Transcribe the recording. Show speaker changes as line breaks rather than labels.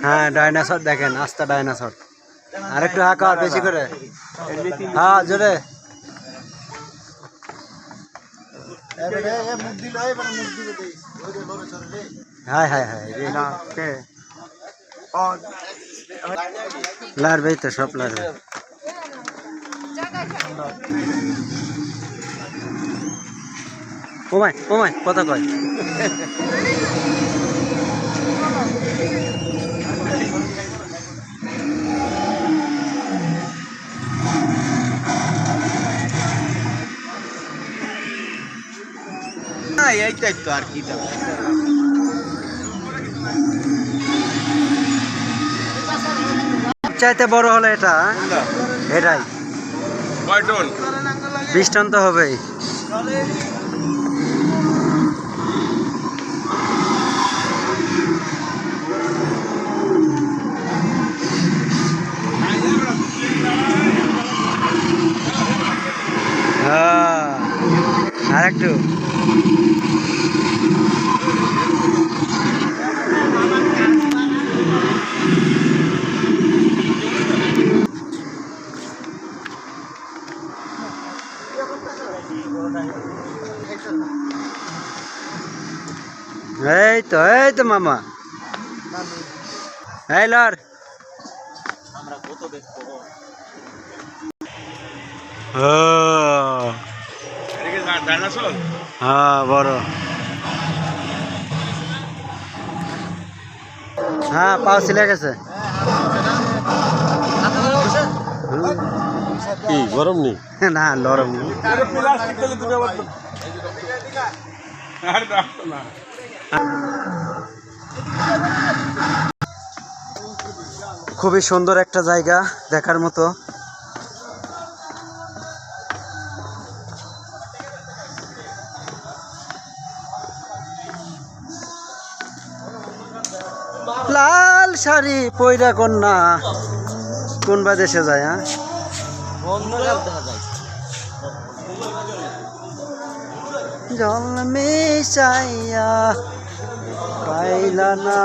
হ্যাঁ ডাইনোসর দেখেন, আস্তা ডাইনোসর আর একটু হাঁকা বেশি করে। হ্যাঁ জোরে। হাই হাই রে। লারবেই তো, সব লারবে। ওমাই ওমাই কথা কয়।
না এইটাই তো আর কি দেবো
চাইতে বড় হলো এটা হ্যাঁ? এটাই। বিশ টন তো হবেই। আর একটু। এই তো এই তো মামা। এই লর হ্যাঁ।
ডাইনোসর
হ্যাঁ বড়। হ্যাঁ পাও ছিলে গেছে।
কি গরম নেই
না নরম খুবই সুন্দর একটা জায়গা দেখার মতো। লাল শাড়ি পয়রা কন্যা। কোন বা দেশে যায় হ্যাঁ? জল মিশাইয়া পাইলা না